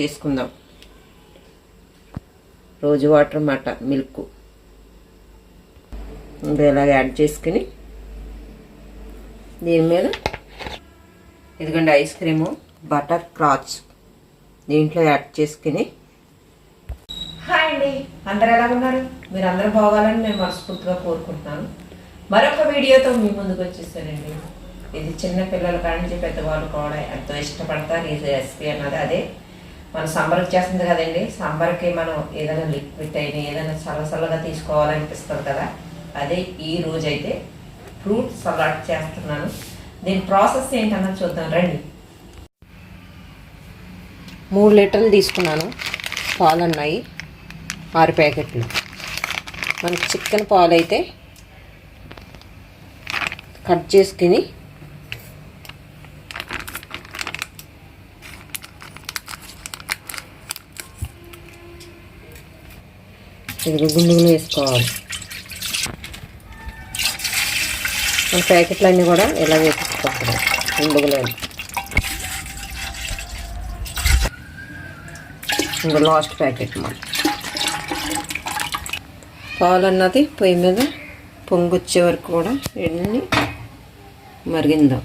చేసుకుందాం. రోజు వాటర్ మాట మిల్క్. ఇంకా ఇలాగ యాడ్ చేసుకుని దీని మీద ఇదిగోండి ఐస్ క్రీము బటర్ క్రాచ్ దీంట్లో యాడ్ చేసుకుని. హాయ్ అండి. అందరు ఎలా ఉన్నారు? మీరు అందరూ బాగాలని నేను మనస్ఫూర్తిగా కోరుకుంటున్నాను. మరొక వీడియోతో మీ ముందుకు వచ్చేసానండి. ఇది చిన్న పిల్లల కాడి నుంచి పెద్దవాళ్ళు కూడా ఎంతో ఇష్టపడతారు. ఈ రెసిపీ అన్నది అదే. మన సంబర్కి చేస్తుంది కదండి. సంబర్కి మనం ఏదైనా లిక్విడ్ అయినా ఏదైనా చల్లసల్లగా తీసుకోవాలనిపిస్తుంది కదా. అదే ఈ రోజైతే ఫ్రూట్ సలాడ్ చేస్తున్నాను. దీని ప్రాసెస్ ఏంటన్నది చూద్దాం రండి. మూడు లీటర్లు తీసుకున్నాను. పాలు ఉన్నాయి ఆరు ప్యాకెట్లు. మనకి చికెన్ పాలు అయితే కట్ చేసుకుని ఇది గుండుగులు వేసుకోవాలి. మన ప్యాకెట్లన్నీ కూడా ఇలా వేసుకోవాలి గుండుగులు ఇంకా లాస్ట్ ప్యాకెట్ మన పాలు అన్నది పొయ్యి మీద పొంగొచ్చే వరకు కూడా ఎన్ని మరిగిందాం.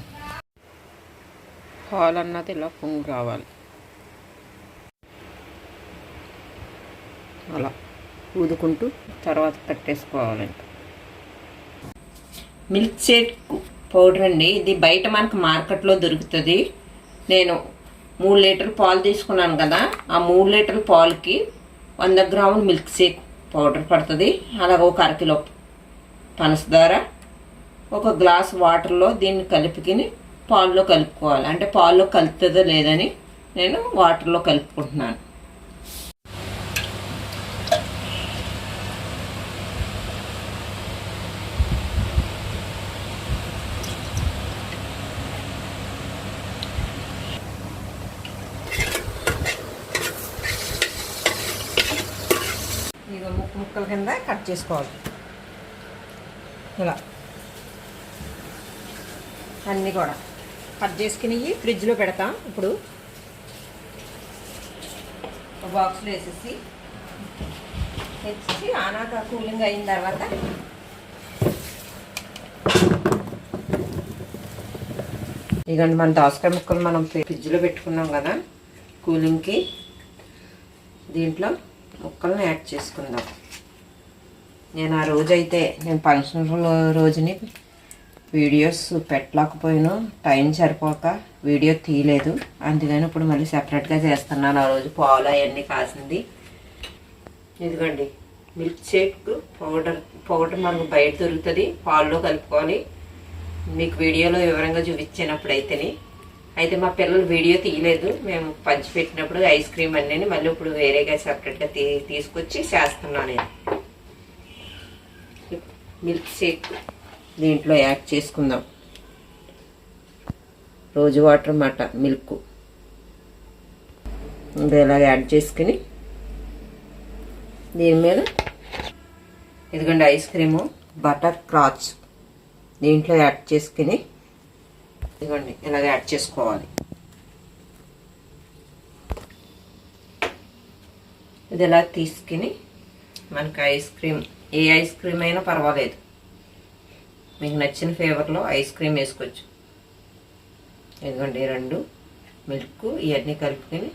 పాలు అన్నది ఇలా పొంగు రావాలి. అలా. ఊదుకుంటూ తర్వాత కట్టేసుకోవాలండి మిల్క్ షేక్ పౌడర్ అండి. ఇది బయట మనకు మార్కెట్లో దొరుకుతుంది. నేను మూడు లీటర్ పాలు తీసుకున్నాను కదా. ఆ మూడు లీటర్ల పాలుకి వంద గ్రాములు మిల్క్ షేక్ పౌడర్ పడుతుంది. అలాగే ఒక అరకిలో పనసదార ఒక గ్లాస్ వాటర్లో దీన్ని కలిపికిని పాల్లో కలుపుకోవాలి. అంటే పాల్లో కలుపుతుందో లేదని నేను వాటర్లో కలుపుకుంటున్నాను ఇక ముక్క ముక్కల కింద కట్ చేసుకోవాలి. ఇలా. అన్నీ కూడా. కట్ చేసుకుని ఫ్రిడ్జ్లో పెడతాం. ఇప్పుడు బాక్స్లో వేసేసి తెచ్చి ఆనాక కూలింగ్ అయిన తర్వాత ఇదిగోండి మన దోసకాయ ముక్కలు మనం ఫ్రిడ్జ్లో పెట్టుకున్నాం కదా కూలింగ్కి దీంట్లో ముక్కలను యాడ్ చేసుకుందాం. నేను ఆ రోజైతే నేను ఫంక్షన్ రోజుని వీడియోస్ పెట్టలేకపోయాను. టైం సరిపోక వీడియో తీయలేదు. అందుకని ఇప్పుడు మళ్ళీ సెపరేట్గా చేస్తున్నాను. ఆ రోజు పాలు అవన్నీ కాసింది. ఇదిగోండి మిల్క్ షేక్ పౌడర్ పౌడర్ మనకు బయట దొరుకుతుంది. పాల్లో కలుపుకోవాలి మీకు వీడియోలో వివరంగా చూపించినప్పుడైతేనే. అయితే మా పిల్లలు వీడియో తీయలేదు. మేము పంచి పెట్టినప్పుడు ఐస్ క్రీమ్ అన్నీ మళ్ళీ ఇప్పుడు వేరేగా సపరేట్గా తీ తీసుకొచ్చి చేస్తున్నాను నేను. మిల్క్ షేక్ దీంట్లో యాడ్ చేసుకుందాం. రోజు వాటర్ అన్నమాట మిల్క్. ఇంకా ఇలా యాడ్ చేసుకుని దీని మీద ఇదిగోండి ఐస్ క్రీము బటర్ క్రాచ్ దీంట్లో యాడ్ చేసుకుని ఇదిగోండి ఇలాగ యాడ్ చేసుకోవాలి. ఇది ఇలా తీసుకుని మనకి ఐస్ క్రీమ్ ఏ ఐస్ క్రీమ్ అయినా పర్వాలేదు. మీకు నచ్చిన ఫ్లేవర్లో ఐస్ క్రీమ్ వేసుకోవచ్చు. ఇదిగోండి రెండు మిల్క్ ఇవన్నీ కలుపుకొని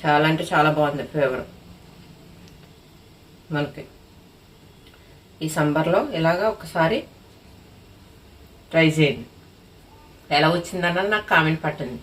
చాలా అంటే చాలా బాగుంది ఫ్లేవర్ మనకి. ఈ సంబర్లో ఇలాగా ఒకసారి ట్రై చేయండి. ఎలా వచ్చిందన్నది నాకు కామెంట్ పట్టండి.